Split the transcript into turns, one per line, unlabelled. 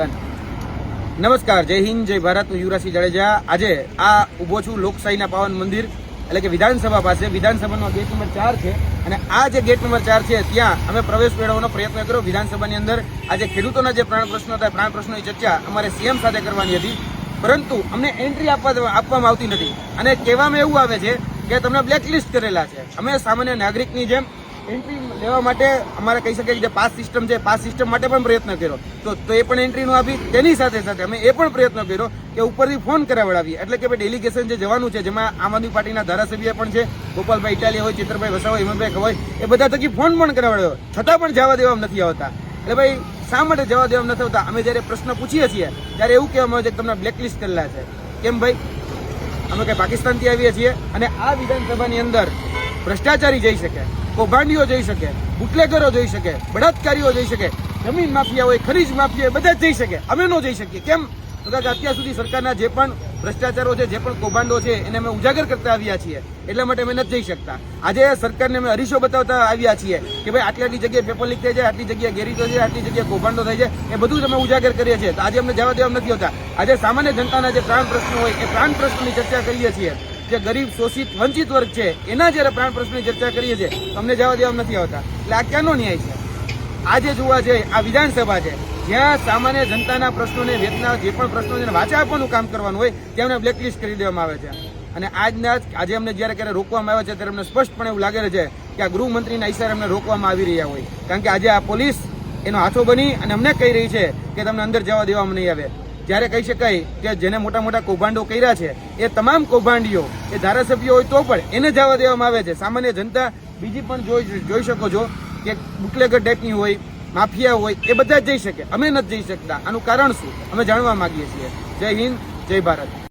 Done નમસ્કાર, જય હિન્દ, જય ભારત, હું યુવરાજસિંહ જાડેજા. આજે આ ઊભો છું લોકશાહીના પાવન મંદિર, એટલે કે વિધાનસભા પાસે. વિધાનસભાનો ગેટ નંબર ચાર છે. અને આ જે ગેટ નંબર ચાર છે, ત્યાં અમે પ્રવેશ મેળવવાનો પ્રયત્ન કર્યો વિધાનસભાની અંદર. આજે ખેડૂતોના જે પ્રાણ પ્રશ્નો હતા પ્રાણ પ્રશ્નોની ચર્ચા અમારે સીએમ સાથે કરવાની હતી. પરંતુ અમને એન્ટ્રી આપવા આપવામાં આવતી નથી. અને કહેવામાં એવું આવે છે કે તમને બ્લેકલિસ્ટ કરેલા છે. અમે સામાન્ય નાગરિકની જેમ એન્ટ્રી લેવા માટે અમારે કહી શકીએ કે જે પાસ સિસ્ટમ છે પાસ સિસ્ટમ માટે પણ પ્રયત્ન કર્યો. તો તો એ પણ એન્ટ્રી આપી. તેની સાથે સાથે અમે એ પણ પ્રયત્ન કર્યો કે ઉપરથી ફોન કરાવડાવીએ એટલે કે ભાઈ ડેલિગેશન જે જવાનું છે, જેમાં આમ આદમી પાર્ટીના ધારાસભ્ય પણ છે, ગોપાલભાઈ ઇટાલિયા હોય, ચિત્રભાઈ વસાવા, હિમંતભાઈ ખવાય એ બધા થકી ફોન પણ કરાવડાવ્યો છતાં પણ જવા દેવામાં નથી આવતા. એટલે ભાઈ, શા માટે જવા દેવામાં નથી આવતા? અમે જ્યારે પ્રશ્ન પૂછીએ છીએ, ત્યારે એવું કહેવામાં આવે છે કે તમને બ્લેકલિસ્ટ કરેલા છે. કેમ ભાઈ? અમે કઈ પાકિસ્તાનથી આવીએ છીએ અને આ વિધાનસભાની અંદર ભ્રષ્ટાચારી જઈ શકે, કૌભાંડીઓ જઈ શકે, બુટલેગરો જઈ શકે, બળાત્કારીઓ જઈ શકે, જમીન માફિયા હોય ખરીજ માફિયા બધા જ જઈ શકે, અમે ન જઈ શકીએ. કેમ? તો કે અત્યાર સુધી સરકારના જે પણ ભ્રષ્ટાચારો છે, જે પણ કૌભાંડો છે, એને અમે ઉજાગર કરતા આવ્યા છીએ. એટલા માટે અમે નથી જઈ શકતા. આજે સરકારને અમે હરીશો બતાવતા આવ્યા છીએ કે ભાઈ આટલી આટલી જગ્યાએ પેપર લીક થાય છે આટલી જગ્યાએ ગેરીતો છે, આટલી જગ્યાએ કૌભાંડો થાય છે, એ બધું જ અમે ઉજાગર કરીએ છીએ. તો આજે અમને જવા દેવા નથી હોતા. આજે સામાન્ય જનતાના જે પ્રાણ પ્રશ્નો હોય, એ પ્રાણ પ્રશ્નોની ચર્ચા કરીએ છીએ. જે ગરીબ, શોષિત, વંચિત વર્ગ છે, એના જ્યારે પ્રાણ પ્રશ્નની ચર્ચા કરીએ છીએ, તમને જવા દેવા નથી આવતા. એટલે આ ક્યાંનો ન્યાય છે? આજે જોવા જઈએ, આ વિધાનસભા છે, જ્યાં સામાન્ય જનતાના પ્રશ્નોને વેતના જે પણ પ્રશ્નો છે વાચા આપવાનું કામ કરવાનું હોય, ત્યાં અમને બ્લેકલિસ્ટ કરી દેવામાં આવે છે. અને આજના આજે અમને જ્યારે ક્યારે રોકવામાં આવે છે, ત્યારે અમને સ્પષ્ટપણે એવું લાગે છે કે આ ગૃહમંત્રીના ઇશારે અમને રોકવામાં આવી રહ્યા હોય. કારણ કે આજે આ પોલીસ એનો હાથો બની અને અમને કહી રહી છે કે તમને અંદર જવા દેવામાં નહીં આવે. જ્યારે કહી શકાય કે જેને મોટા મોટા કૌભાંડો કર્યા છે, એ તમામ કૌભાંડીઓ એ ધારાસભ્યો હોય તો પણ એને જવા દેવામાં આવે છે. સામાન્ય જનતા બીજી પણ જોઈ જોઈ શકો છો કે બુકલેગર ટાઈપની હોય, માફિયા હોય, એ બધા જઈ શકે. અમે નથી જઈ શકતા. આનું કારણ શું? અમે જાણવા માંગીએ છીએ. જય હિન્દ, જય ભારત.